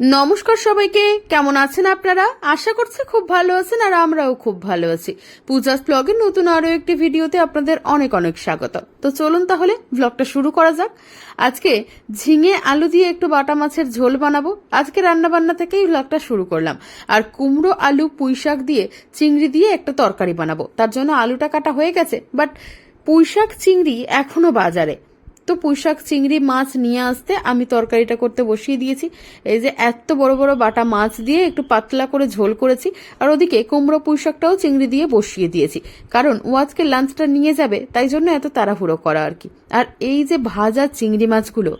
নমস্কার সবাইকে। কেমন আছেন আপনারা? আশা করছি খুব ভালো আছেন আর আমরাও খুব ভালো আছি। পূজাস ব্লগের নতুন আরও একটি ভিডিওতে আপনাদের অনেক অনেক স্বাগত। তো চলুন তাহলে ব্লগটা শুরু করা যাক। আজকে ঝিঙে আলু দিয়ে একটু বাটা মাছের ঝোল বানাবো। আজকে রান্না বান্না থেকেই ব্লগটা শুরু করলাম। আর কুমড়ো, আলু, পুঁই শাক দিয়ে চিংড়ি দিয়ে একটা তরকারি বানাবো। তার জন্য আলুটা কাটা হয়ে গেছে, বাট পুঁই শাক, চিংড়ি এখনও বাজারে। তো পুঁইশাক, চিংড়ি মাছ নিয়ে আসতে আমি তরকারিটা করতে বসিয়ে দিয়েছি। এই যে এত বড় বড় বাটা মাছ দিয়ে একটু পাতলা করে ঝোল করেছি, আর ওদিকে কুমড়ো পুঁইশাকটাও চিংড়ি দিয়ে বসিয়ে দিয়েছি। কারণ ও আজকে লাঞ্চটা নিয়ে যাবে, তাই জন্য এত তাড়াহুড়ো করা আর কি। আর এই যে ভাজা চিংড়ি মাছগুলো,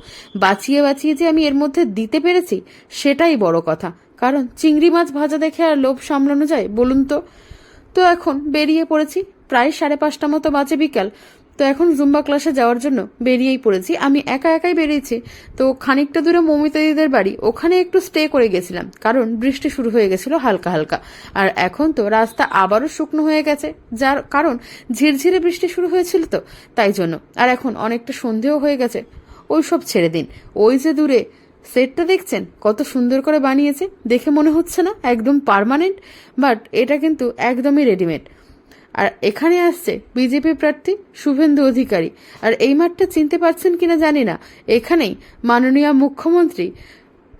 বাঁচিয়ে বাঁচিয়ে যে আমি এর মধ্যে দিতে পেরেছি, সেটাই বড় কথা। কারণ চিংড়ি মাছ ভাজা দেখে আর লোভ সামলানো যায়, বলুন তো? তো এখন বেরিয়ে পড়েছি, প্রায় সাড়ে পাঁচটা মতো বাজে বিকাল। তো এখন জুম্বা ক্লাসে যাওয়ার জন্য বেরিয়েই পড়েছি। আমি একা একাই বেরিয়েছি। তো খানিকটা দূরে মমিতা বাড়ি। ওখানে একটু স্টে করে গেছিলাম। কারণ বৃষ্টি শুরু হয়ে গেছিল হালকা হালকা। আর এখন তো রাস্তা আবারও শুকনো হয়ে গেছে। যার কারণ ঝিরঝিরে বৃষ্টি শুরু হয়েছিল তো, তাই জন্য। আর এখন অনেকটা সন্ধেও হয়ে গেছে। ওই সব ছেড়ে দিন। ওই যে দূরে সেটটা দেখছেন? কত সুন্দর করে বানিয়েছে। দেখে মনে হচ্ছে না? একদম পার্মানেন্ট বাট এটা কিন্তু একদমই রেডিমেড আর এখানে আসছে বিজেপি প্রার্থী শুভেন্দু অধিকারী। আর এই মাঠটা চিনতে পারছেন কিনা জানি না। এখানেই মাননীয় মুখ্যমন্ত্রী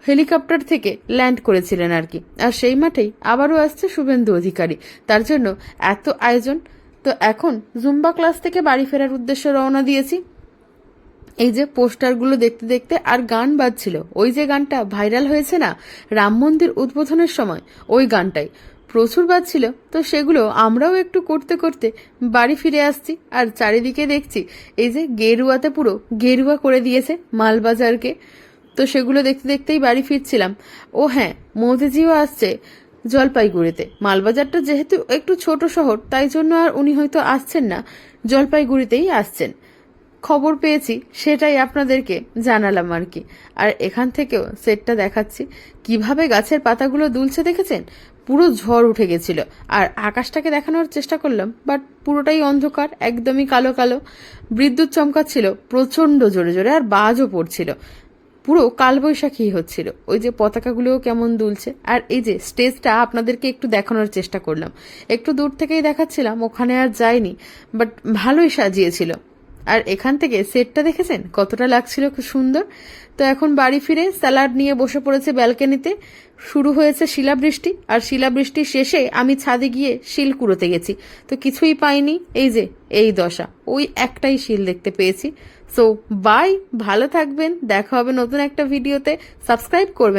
হেলিকপ্টার থেকে ল্যান্ড করেছিলেন আর কি। আর সেই মাঠেই আবারও আসছে শুভেন্দু অধিকারী। তার জন্য এত আয়োজন। তো এখন জুম্বা ক্লাস থেকে বাড়ি ফেরার উদ্দেশ্যে রওনা দিয়েছি। এই যে পোস্টারগুলো দেখতে দেখতে আর গান বাজছিল। ওই যে গানটা ভাইরাল হয়েছে না? রাম মন্দির উদ্বোধনের সময়। ওই গানটাই। প্রচুর বাজছিল তো সেগুলো আমরাও একটু করতে করতে বাড়ি ফিরে আসছি আর চারিদিকে দেখছি এই যে গেরুয়াতে পুরো গেরুয়া করে দিয়েছে মালবাজারকে। তো সেগুলো দেখতে দেখতেই বাড়ি ফিরছিলাম। ও হ্যাঁ মোদিজিও আসছে জলপাইগুড়িতে। মালবাজারটা যেহেতু একটু ছোট শহর, তাই জন্য আর উনি হয়তো আসছেন না, জলপাইগুড়িতেই আসছেন। খবর পেয়েছি, সেটাই আপনাদেরকে জানালাম আর কি। আর এখান থেকেও সেটটা দেখাচ্ছি। কীভাবে গাছের পাতাগুলো দুলছে দেখেছেন? পুরো ঝড় উঠে গেছিল। আর আকাশটাকে দেখানোর চেষ্টা করলাম বাট পুরোটাই অন্ধকার, একদমই কালো কালো। বিদ্যুৎ চমকাচ্ছিল, প্রচণ্ড জোরে জোরে, আর বাজও পড়ছিল। পুরো কালবৈশাখী হচ্ছিল। ওই যে পতাকাগুলোও কেমন দুলছে। আর এই যে স্টেজটা আপনাদেরকে একটু দেখানোর চেষ্টা করলাম। একটু দূর থেকেই দেখাচ্ছিলাম, ওখানে আর যায়নি বাট ভালোই সাজিয়েছিল। আর এখান থেকে সেটটা দেখেছেন? কতটা লাগছিল খুব সুন্দর। তো এখন বাড়ি ফিরে স্যালাড নিয়ে বসে পড়েছে ব্যালকনিতে। শুরু হয়েছে শিলাবৃষ্টি, আর শিলাবৃষ্টি শেষে আমি ছাদে গিয়ে শিল কুড়োতে গেছি। তো কিছুই পাইনি, এই যে, এই দশা। ওই একটাই শিল দেখতে পেয়েছি। সো বাই ভালো থাকবেন, দেখা হবে নতুন একটা ভিডিওতে। সাবস্ক্রাইব করবেন।